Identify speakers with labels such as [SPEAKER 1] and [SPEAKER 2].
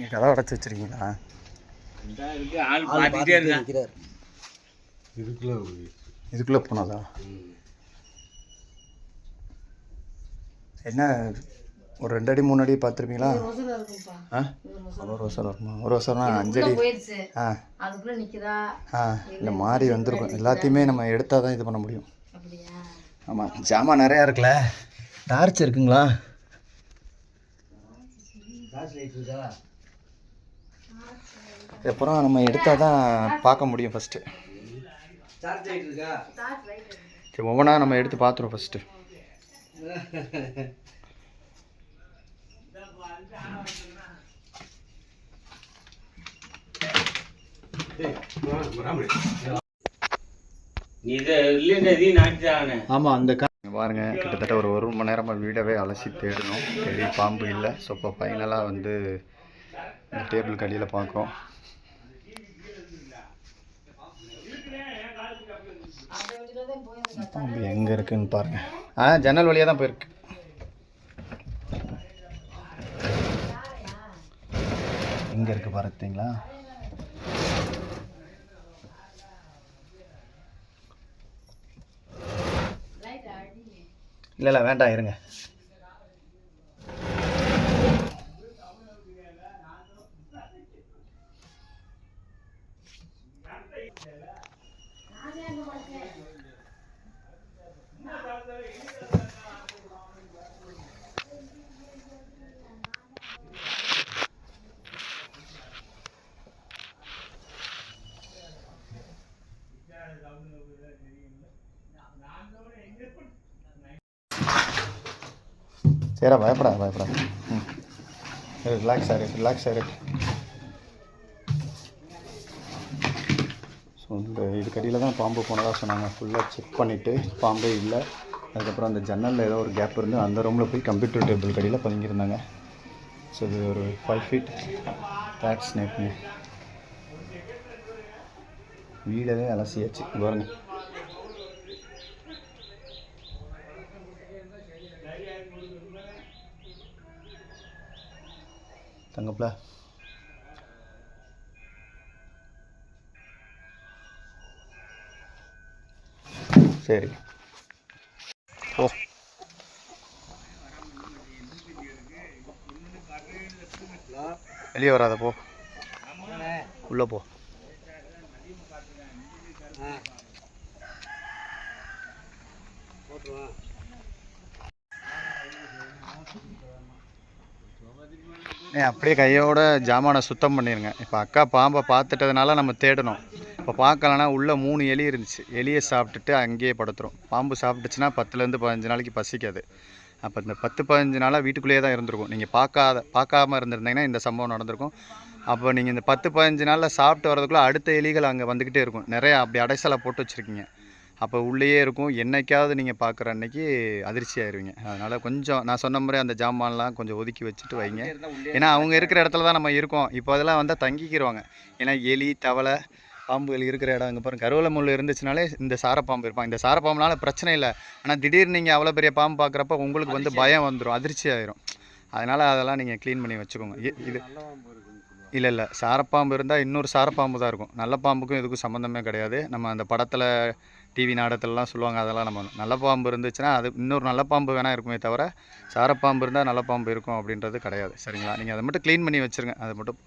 [SPEAKER 1] இங்கே கதை அடைச்சி வச்சிருக்கீங்களா?
[SPEAKER 2] இருக்குல்ல
[SPEAKER 1] இதுக்குள்ளே போனதா? என்ன ஒரு ரெண்டு அடி மூணு அடி பார்த்துருப்பீங்களா? ஆ? ஒரு வருஷம் இருக்குமா? ஒரு வருஷம்னா அஞ்சு அடி. ஆ.
[SPEAKER 3] அதுக்குள்ள நிக்குதா?
[SPEAKER 1] ஆ இல்லை மாறி வந்திருக்கும். எல்லாத்தையுமே நம்ம எடுத்தால் தான் இது பண்ண முடியும்.
[SPEAKER 3] அப்படியா?
[SPEAKER 1] ஆமாம் ஜாமான் நிறையா இருக்குல்ல? டார்ச் இருக்குங்களா?
[SPEAKER 4] டார்ச் லைட் இருக்கா?
[SPEAKER 1] அப்புறம் நம்ம எடுத்தால் தான் பார்க்க முடியும் ஃபஸ்ட்டு
[SPEAKER 4] சார்ஜ் லைட் இருக்கா?
[SPEAKER 1] சரி ஒவ்வொன்றா நம்ம எடுத்து பார்த்துருவோம் ஃபஸ்ட்டு ஆமாம் அந்த பாருங்க கிட்டத்தட்ட ஒரு ஒரு மணி நேரமாக வீடவே அலசி தேடணும். பெரிய பாம்பு இல்லை. ஸோ இப்போ ஃபைனலாக வந்து டேபிள் கடியில் பார்க்குறோம். பாம்பு எங்கே இருக்குன்னு பாருங்க. ஆ ஜன்னல் வழியாக தான் போயிருக்கு. எங்கே இருக்குது பார்த்தீங்களா இல்லை இல்லை வேண்டாம் இருங்க. சரிடா பயப்படா பயப்படா ம். ரிலாக்ஸ் ஆகிரு ரிலாக்ஸ் ஆகிரு இந்த இதுக்கடியில் தான் பாம்பு போனதாக சொன்னாங்க. ஃபுல்லாக செக் பண்ணிவிட்டு பாம்பே இல்லை. அதுக்கப்புறம் அந்த ஜன்னலில் ஏதோ ஒரு கேப் இருந்து அந்த ரூமில் போய் கம்ப்யூட்டர் டேபிள் கடியில் பதுங்கியிருந்தாங்க. ஸோ இது ஒரு ஃபைவ் ஃபீட் பேட் ஸ்னேக்குங்க வீடவே அலசியாச்சு. பாருங்க. தங்கப்பில் சரி. ஓ வெளியே வராத போ. உள்ளே போ. அப்படியே கையோட ஜாமானை சுத்தம் பண்ணிடுங்க இப்போ அக்கா பாம்பை பார்த்துட்டதுனால நம்ம தேடணும். இப்போ பார்க்கலனா உள்ளே மூணு எலி இருந்துச்சு. எலியை சாப்பிட்டுட்டு அங்கேயே படுத்துரும். பாம்பு சாப்பிட்டுச்சுன்னா பத்துலேருந்து பதினஞ்சு நாளைக்கு பசிக்காது. அப்போ இந்த பத்து பதினஞ்சு நாளாக வீட்டுக்குள்ளேயே தான் இருந்திருக்கும். நீங்கள் பார்க்காத பார்க்காம இருந்திருந்தீங்கன்னா இந்த சம்பவம் நடந்திருக்கும். அப்போ நீங்கள் இந்த பத்து பதினஞ்சு நாளில் சாப்பிட்டு வரதுக்குள்ளே அடுத்த எலிகள் அங்கே வந்துக்கிட்டே இருக்கும். நிறையா அப்படி அடைசலை போட்டு வச்சுருக்கீங்க. அப்போ உள்ளேயே இருக்கும். என்னைக்காவது நீங்கள் பார்க்குற அன்னைக்கு அதிர்ச்சி ஆயிருவீங்க. அதனால் கொஞ்சம் நான் சொன்ன மாதிரி அந்த ஜாமான்லாம் கொஞ்சம் ஒதுக்கி வச்சுட்டு வைங்க. ஏன்னா அவங்க இருக்கிற இடத்துல தான் நம்ம இருக்கோம். இப்போ அதெல்லாம் வந்தால் தங்கிக்கிடுவாங்க ஏன்னா எலி தவளை பாம்புகள் இருக்கிற இடம் அங்கே பாருங்க. கருவேல முள் இருந்துச்சுனாலே இந்த சாரப்பாம்பு இருப்பாங்க இந்த சாரப்பாம்புனால பிரச்சனை இல்லை. ஆனால் திடீர்னு நீங்கள் அவ்வளோ பெரிய பாம்பு பார்க்குறப்ப உங்களுக்கு வந்து பயம் வந்துடும் அதிர்ச்சி ஆயிரும். அதனால் அதெல்லாம் நீங்கள் க்ளீன் பண்ணி வச்சுக்கோங்க. இது இல்லை இல்லை. சாரப்பாம்பு இருந்தால் இன்னொரு சாரப்பாம்பு தான் இருக்கும். நல்ல பாம்புக்கும் இதுக்கும் சம்மந்தமே கிடையாது. நம்ம அந்த படத்தில் டிவி நாடகத்துலலாம் சொல்லுவாங்க. அதெல்லாம் நம்ம நல்ல பாம்பு இருந்துச்சுன்னா அது இன்னொரு நல்ல பாம்பு வேணால் இருக்குமே தவிர சாரப்பாம்பு இருந்தால் நல்ல பாம்பு இருக்கும் அப்படின்றது கிடையாது. சரிங்களா? நீங்கள் அதை மட்டும் க்ளீன் பண்ணி வச்சுருங்க. அதை மட்டும்